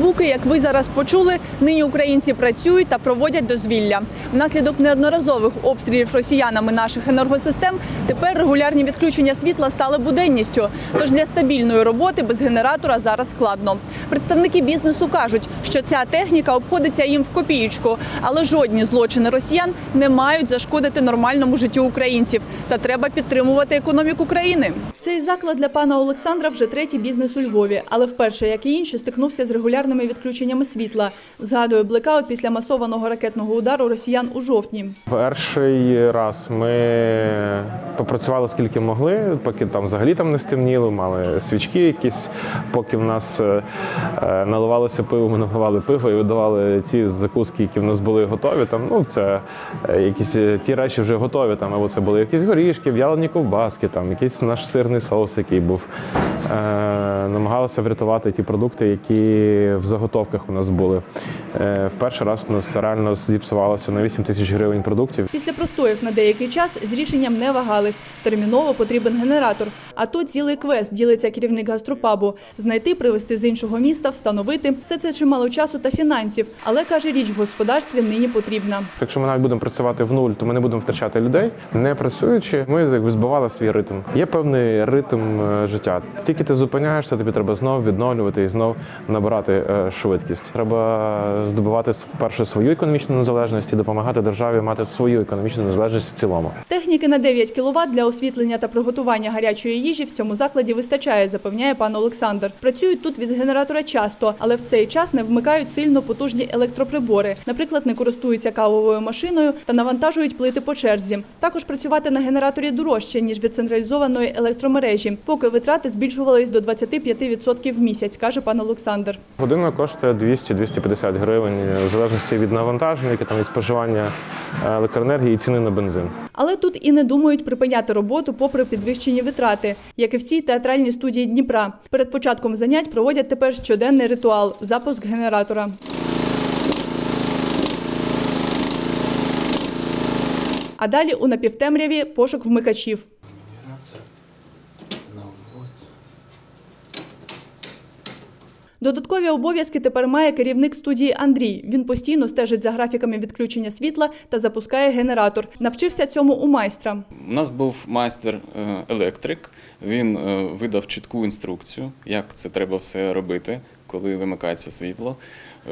звуки, як ви зараз почули, нині українці працюють та проводять дозвілля. Внаслідок неодноразових обстрілів росіянами наших енергосистем тепер регулярні відключення світла стали буденністю. Тож для стабільної роботи без генератора зараз складно. Представники бізнесу кажуть, що ця техніка обходиться їм в копієчку, але жодні злочини росіян не мають зашкодити нормальному життю українців. Та треба підтримувати економіку країни. Цей заклад для пана Олександра вже третій бізнес у Львові, але вперше, як і інші, стикнувся з регулярними відключеннями світла. Згадує блекаут після масованого ракетного удару росіян у жовтні. Перший раз ми попрацювали скільки могли, поки там взагалі там не стемніло, мали свічки якісь, поки в нас е, е, наливалося пиво, ми наливали пиво і видавали ті закуски, які в нас були готові. Там, ну, це е, якісь ті речі вже готові. Там, або це були якісь горішки, в'ялені ковбаски, там, якийсь наш сирний соус, який був. Намагалися врятувати ті продукти, які в заготовках у нас були. Е, в перший раз у нас реально зіпсувалося на 8 тисяч гривень продуктів. Після простоїв на деякий час з рішенням не вагались. Терміново потрібен генератор. А то цілий квест ділиться керівник гастропабу. Знайти, привезти з іншого міста, встановити все це чимало часу та фінансів. Але каже, річ в господарстві нині потрібна. Якщо ми навіть будемо працювати в нуль, то ми не будемо втрачати людей. Не працюючи, ми якби збивали свій ритм. Є певний ритм е, життя. Тільки ти зупиняєшся, тобі треба знов відновлювати і знов набирати швидкість. Треба здобувати вперше свою економічну незалежність і допомагати державі мати свою економічну незалежність в цілому. Техніки на 9 кВт для освітлення та приготування гарячої їжі в цьому закладі вистачає, запевняє пан Олександр. Працюють тут від генератора часто, але в цей час не вмикають сильно потужні електроприбори. Наприклад, не користуються кавовою машиною та навантажують плити по черзі. Також працювати на генераторі дорожче ніж від централізованої електромережі, поки витрати збільшувались до 25% в місяць, каже пан Олександр. Година коштує 200-250 гривень, в залежності від навантаження, яке там від споживання е, електроенергії і ціни на бензин. Але тут і не думають припиняти роботу попри підвищені витрати, як і в цій театральній студії Дніпра. Перед початком занять проводять тепер щоденний ритуал запуск генератора. А далі у напівтемряві пошук вмикачів. Додаткові обов'язки тепер має керівник студії Андрій. Він постійно стежить за графіками відключення світла та запускає генератор. Навчився цьому у майстра. У нас був майстер е, електрик. Він е, видав чітку інструкцію, як це треба все робити, коли вимикається світло,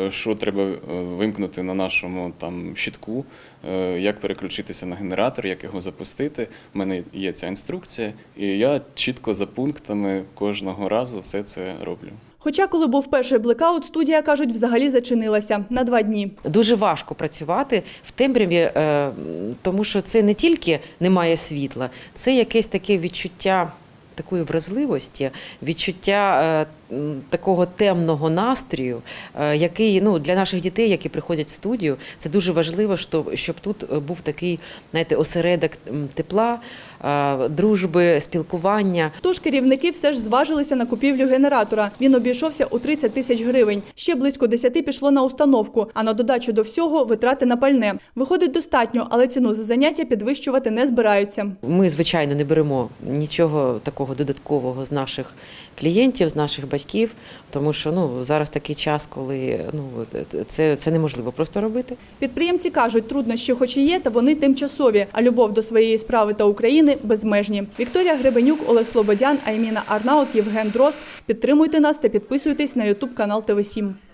е, що треба вимкнути на нашому там щитку, як переключитися на генератор, як його запустити. У мене є ця інструкція, і я чітко за пунктами кожного разу все це роблю. Хоча, коли був перший блекаут, студія кажуть, взагалі зачинилася на два дні. Дуже важко працювати в темряві, е, тому що це не тільки немає світла, це якесь таке відчуття такої вразливості, відчуття е, такого темного настрою, е, який ну, для наших дітей, які приходять в студію, це дуже важливо, щоб, щоб тут е, був такий знаєте, осередок тепла, е, дружби, спілкування. Тож керівники все ж зважилися на купівлю генератора. Він обійшовся у 30 тисяч гривень. Ще близько 10 пішло на установку, а на додачу до всього витрати на пальне. Виходить достатньо, але ціну за заняття підвищувати не збираються. Ми, звичайно, не беремо нічого такого додаткового з наших клієнтів, з наших батьків, тому що ну зараз такий час, коли ну це, це неможливо просто робити. Підприємці кажуть, труднощі хоч і є, та вони тимчасові, а любов до своєї справи та України безмежні. Вікторія Гребенюк, Олег Слободян, Айміна Арнаут, Євген Дрозд. Підтримуйте нас та підписуйтесь на Ютуб канал ТВ 7